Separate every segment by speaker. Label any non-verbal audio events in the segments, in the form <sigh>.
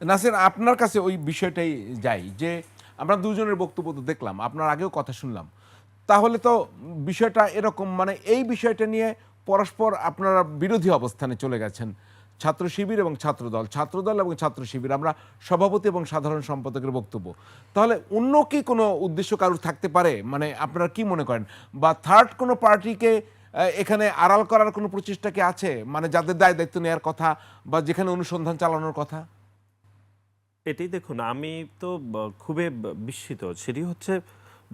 Speaker 1: নাসির, আপনার কাছে ওই বিষয়টাই যাই, যে আমরা দুজনের বক্তব্য তো দেখলাম, আপনার আগেও কথা শুনলাম। তাহলে তো বিষয়টা এরকম মানে এই বিষয়টা নিয়ে পরস্পর আপনারা বিরোধী অবস্থানে চলে গেছেন, ছাত্র শিবির এবং ছাত্রদল ছাত্রদল এবং ছাত্র শিবির, আমরা সভাপতি এবং সাধারণ সম্পাদকের বক্তব্য। তাহলে অন্য কি কোনো উদ্দেশ্য কারোর থাকতে পারে? মানে আপনারা কি মনে করেন? বা থার্ড কোনো পার্টিকে এখানে আড়াল করার কোনো প্রচেষ্টা কি আছে? মানে যাদের দায় দায়িত্ব নেওয়ার কথা বা যেখানে অনুসন্ধান চালানোর কথা?
Speaker 2: এটাই দেখুন, আমি তো খুবই বিস্মিত। সেটি হচ্ছে,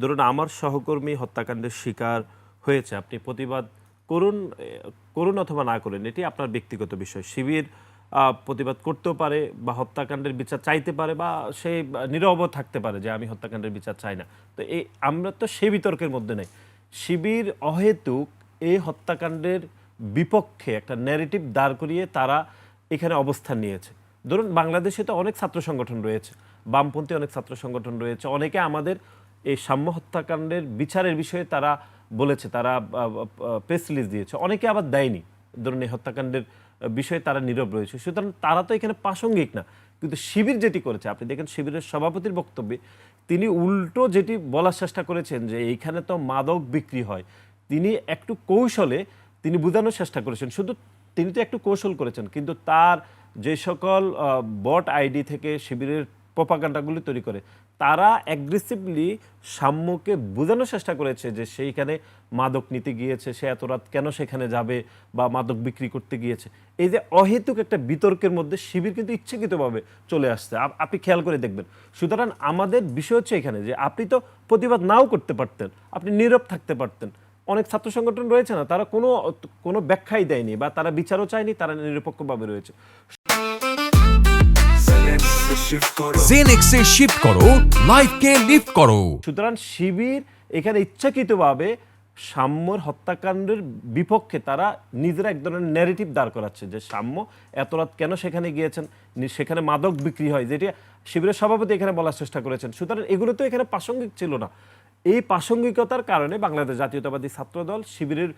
Speaker 2: ধরুন আমার সহকর্মী হত্যাকাণ্ডের শিকার হয়েছে, আপনি প্রতিবাদ করুন করুন অথবা না করেন, এটি আপনার ব্যক্তিগত বিষয়। শিবির প্রতিবাদ করতেও পারে বা হত্যাকাণ্ডের বিচার চাইতে পারে বা সে নীরব থাকতে পারে যে আমি হত্যাকাণ্ডের বিচার চাই না। তো এই আমরা তো সেই বিতর্কের মধ্যে নেই। শিবির অহেতুক এই হত্যাকাণ্ডের বিপক্ষে একটা ন্যারেটিভ দাঁড় করিয়ে তারা এখানে অবস্থান নিয়েছে। ধরুন, বাংলাদেশে তো অনেক ছাত্র সংগঠন রয়েছে, বামপন্থী অনেক ছাত্র সংগঠন রয়েছে, অনেকে আমাদের এই সাম্য হত্যাকাণ্ডের বিচারের বিষয়ে তারা বলেছে, তারা প্রেস রিলিজ দিয়েছে, অনেকে আবার দেয়নি, ধরুন এই হত্যাকাণ্ডের বিষয়ে তারা নীরব রয়েছে, সুতরাং তারা তো এখানে প্রাসঙ্গিক না, কিন্তু শিবির যেটি করেছে, আপনি দেখেন শিবিরের সভাপতির বক্তব্যে তিনি উল্টো যেটি বলার চেষ্টা করেছেন যে এইখানে তো মাদক বিক্রি হয়, তিনি একটু কৌশলে তিনি বোঝানোর চেষ্টা করেছেন, শুধু তিনি তো একটু কৌশল করেছেন, কিন্তু তার যে সকল বট আইডি থেকে শিবিরের প্রপাগান্ডাগুলি তৈরি করে, তারা অ্যাগ্রেসিভলি সাম্যকে বোঝানোর চেষ্টা করেছে যে সেইখানে মাদক নিতে গিয়েছে, সে এত রাত কেন সেখানে যাবে বা মাদক বিক্রি করতে গিয়েছে। এই যে অহেতুক একটা বিতর্কের মধ্যে শিবির কিন্তু ইচ্ছাকৃতভাবে চলে আসছে। আপনি খেয়াল করে দেখবেন। সুতরাং আমাদের বিষয় হচ্ছে এখানে যে আপনি তো প্রতিবাদ নাও করতে পারতেন, আপনি নীরব থাকতে পারতেন। অনেক ছাত্র সংগঠন রয়েছে না, তারা কোনো কোনো ব্যাখ্যাই দেয়নি বা তারা বিচারও চায়নি, তারা নিরপেক্ষভাবে রয়েছে।
Speaker 3: জেনেক্সে শিফট করো লাইফকে লিফট করো।
Speaker 2: সুতরাং শিবির এখানে ইচ্ছাকৃতভাবে সাম্যর হত্যাকাণ্ডের বিপক্ষে তারা নিজেরা এক ধরনের ন্যারেটিভ দাঁড় করাচ্ছে যে সাম্য এত রাত কেন সেখানে গিয়েছেন? সেখানে মাদক বিক্রি হয় যেটি শিবিরের সভাপতি এখানে বলার চেষ্টা করেছেন। সুতরাং এগুলো তো এখানে প্রাসঙ্গিক ছিল না। এই প্রাসঙ্গিকতার কারণে বাংলাদেশ জাতীয়তাবাদী ছাত্রদল শিবিরের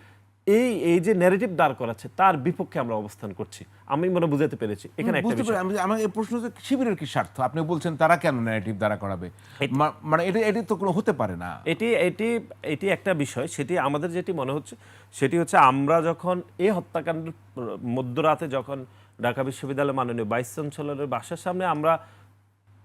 Speaker 2: এই এই যে ন্যারেটিভ দাঁড় করাচ্ছে তার বিপক্ষে আমরা অবস্থান করছি। আমি মনে বুঝাতে পেরেছি। এখানে
Speaker 1: বুঝতে পারি আমি আমার এই প্রশ্ন হচ্ছে শিবিরের কি স্বার্থ? আপনি বলছেন তারা কেন ন্যারেটিভ দ্বারা করাবে? মানে এটা এটি তো কোনো হতে পারে না।
Speaker 2: এটি এটি এটি একটা বিষয়। সেটি আমাদের যেটি মনে হচ্ছে সেটি হচ্ছে আমরা যখন এই হত্যাকাণ্ডের মধ্যরাতে যখন ঢাকা বিশ্ববিদ্যালয়ের মাননীয় ভাইস চ্যান্সেলরের বাসার সামনে আমরা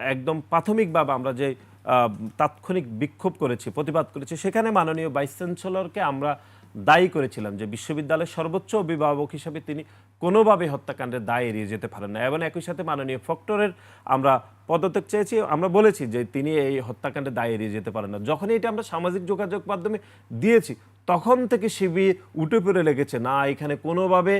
Speaker 2: একদম প্রাথমিকভাবে আমরা যে আহ, তাৎক্ষণিক বিক্ষোভ করেছি প্রতিবাদ করেছি সেখানে মাননীয় ভাইস চ্যান্সেলরকে আমরা দায়ী করেছিলাম যে বিশ্ববিদ্যালয়ের সর্বোচ্চ অভিভাবক হিসাবে তিনি কোনোভাবে হত্যাকাণ্ডের দায় এড়িয়ে যেতে পারেন না। এবং একই সাথে মাননীয় ফক্টরের আমরা পদত্যাগ চেয়েছি, আমরা বলেছি যে তিনি এই হত্যাকাণ্ডের দায় এড়িয়ে যেতে পারেন না। যখনই এটা আমরা সামাজিক যোগাযোগ মাধ্যমে দিয়েছি, তখন থেকে শিবির উঠে পড়ে লেগেছে, না এখানে কোনোভাবে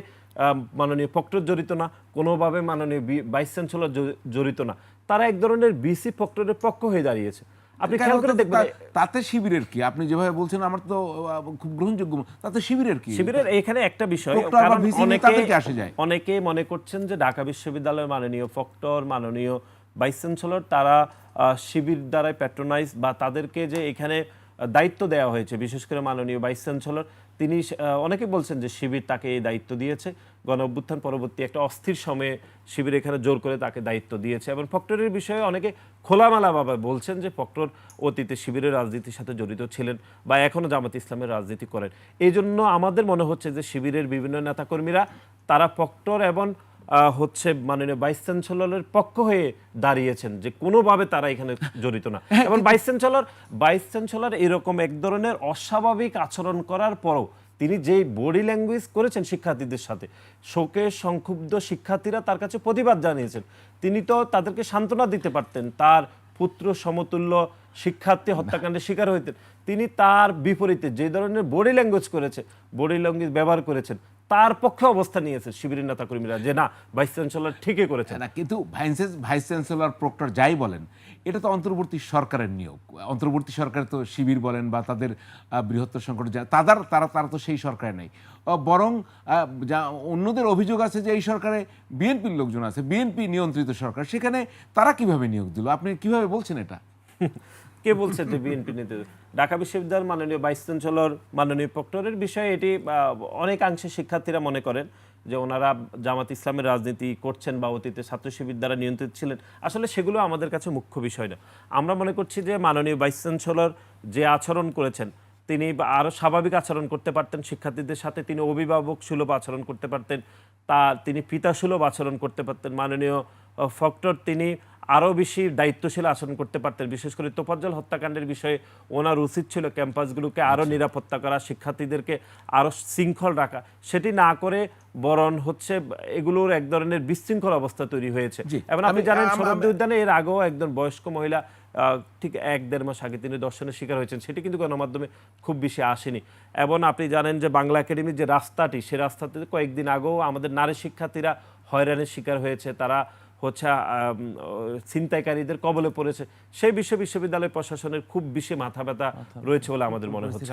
Speaker 2: মাননীয় ফক্টর জড়িত না, কোনোভাবে মাননীয় ভাইস চ্যান্সেলর জড়িত না। তারা এক ধরনের বিসি ফক্টরের পক্ষ হয়ে দাঁড়িয়েছে। আপনি খেয়াল করে দেখবেন
Speaker 1: তাতে শিবিরের কি? আপনি যেভাবে বলছেন আমার তো খুব গ্রহণযোগ্য। তাতে শিবিরের কি?
Speaker 2: শিবিরের এখানে একটা বিষয় অনেকে
Speaker 1: আসে যায়।
Speaker 2: অনেকে মনে করছেন যে ঢাকা বিশ্ববিদ্যালয়ের মাননীয় ফক্টর মাননীয় ভাইস চ্যান্সেলর তারা শিবির দ্বারাই প্যাট্রোনাইজ বা তাদেরকে যে এখানে দায়িত্ব দেওয়া হয়েছে, বিশেষ করে মাননীয় ভাইস চ্যান্সেলর। তিনি অনেকে বলছেন যে শিবির তাকে এই দায়িত্ব দিয়েছে। গণ অভ্যুত্থান পরবর্তী একটা অস্থির সময়ে শিবির এখানে জোর করে তাকে দায়িত্ব দিয়েছে। এবং ফক্টরের বিষয়ে অনেকে খোলামেলাভাবে বলছেন যে ফক্টর অতীতে শিবিরের রাজনীতির সাথে জড়িত ছিলেন বা এখনও জামাত ইসলামের রাজনীতি করেন। এই জন্য আমাদের মনে হচ্ছে যে শিবিরের বিভিন্ন নেতাকর্মীরা, তারা ফক্টর এবং হচ্ছে মাননীয় ভাইস চ্যান্সেলরের পক্ষ হয়ে দাঁড়িয়েছেন যে কোনোভাবে তারা এখানে জড়িত না। এবং ভাইস চ্যান্সেলর ভাইস চ্যান্সেলর এরকম এক ধরনের অস্বাভাবিক আচরণ করার পরও তিনি যেই বডি ল্যাঙ্গুয়েজ করেছেন শিক্ষার্থীদের সাথে শোকে সংক্ষুব্ধ শিক্ষার্থীরা তার কাছে প্রতিবাদ জানিয়েছেন। তিনি তো তাদেরকে সান্ত্বনা দিতে পারতেন তার পুত্র সমতুল্য শিক্ষার্থী হত্যাকাণ্ডের শিকার হইতেন। তিনি তার বিপরীতে যে ধরনের বডি ল্যাঙ্গুয়েজ করেছে বডি ল্যাঙ্গুয়েজ ব্যবহার করেছেন তার পক্ষে অবস্থান নিয়েছে শিবিরের নেতাকর্মীরা যে না ভাইস চ্যান্সেলর ঠিকই করেছেন।
Speaker 1: না কিন্তু ভাইস ভাইস চ্যান্সেলর প্রক্টর যাই বলেন এটা তো অন্তর্বর্তী সরকারের নিয়োগ। অন্তর্বর্তী সরকার তো শিবির বলেন বা তাদের বৃহত্তর সংকট যা- তাদের তারা তারা তো সেই সরকারে নেই। বরং যা অন্যদের অভিযোগ আছে যে এই সরকারে বিএনপির লোকজন আছে বিএনপি নিয়ন্ত্রিত সরকার সেখানে তারা কীভাবে নিয়োগ দিল? আপনি কীভাবে বলছেন এটা? <laughs>
Speaker 2: কে বলছে যে বিএনপি নীতি? ঢাকা বিশ্ববিদ্যালয়ের মাননীয় ভাইস চ্যান্সেলর মাননীয় প্রক্টরের বিষয়ে এটি অনেকাংশে শিক্ষার্থীরা মনে করেন যে ওনারা জামাত ইসলামের রাজনীতি করছেন বা অতীতে ছাত্র শিবির দ্বারা নিয়ন্ত্রিত ছিলেন। আসলে সেগুলো আমাদের কাছে মুখ্য বিষয় না। আমরা মনে করছি যে মাননীয় ভাইস চ্যান্সেলর যে আচরণ করেছেন, তিনি বা আরও স্বাভাবিক আচরণ করতে পারতেন শিক্ষার্থীদের সাথে, তিনি অভিভাবক সুলভ আচরণ করতে পারতেন, তা তিনি পিতা সুলভ আচরণ করতে পারতেন। মাননীয় ফক্টর তিনি আরও বেশি দায়িত্বশীল আসন করতে পারতেন। বিশেষ করে তোফাজ্জল হত্যাকাণ্ডের বিষয়ে ওনার উচিত ছিল ক্যাম্পাসগুলোকে আরও নিরাপত্তা করা শিক্ষার্থীদেরকে আরও শৃঙ্খল রাখা। সেটি না করে বরণ হচ্ছে এগুলোর এক ধরনের বিশৃঙ্খল অবস্থা তৈরি হয়েছে। এবং আপনি জানেন
Speaker 1: আম-
Speaker 2: উদ্যানে এর আগেও একজন বয়স্ক মহিলা ঠিক এক দেড় মাস আগে তিনি দর্শনের শিকার হয়েছেন। সেটি কিন্তু গণমাধ্যমে খুব বেশি আসেনি। এবং আপনি জানেন যে বাংলা একাডেমির যে রাস্তাটি সে রাস্তাতে কয়েকদিন আগেও আমাদের নারী শিক্ষার্থীরা হয়রানির শিকার হয়েছে। তারা হচ্ছে ছিনতাইকারীদের কবলে পড়েছে সেই বিশ্ব বিশ্ববিদ্যালয় প্রশাসনের খুব বেশি মাথা ব্যথা রয়েছে বলে আমাদের মনে হচ্ছে।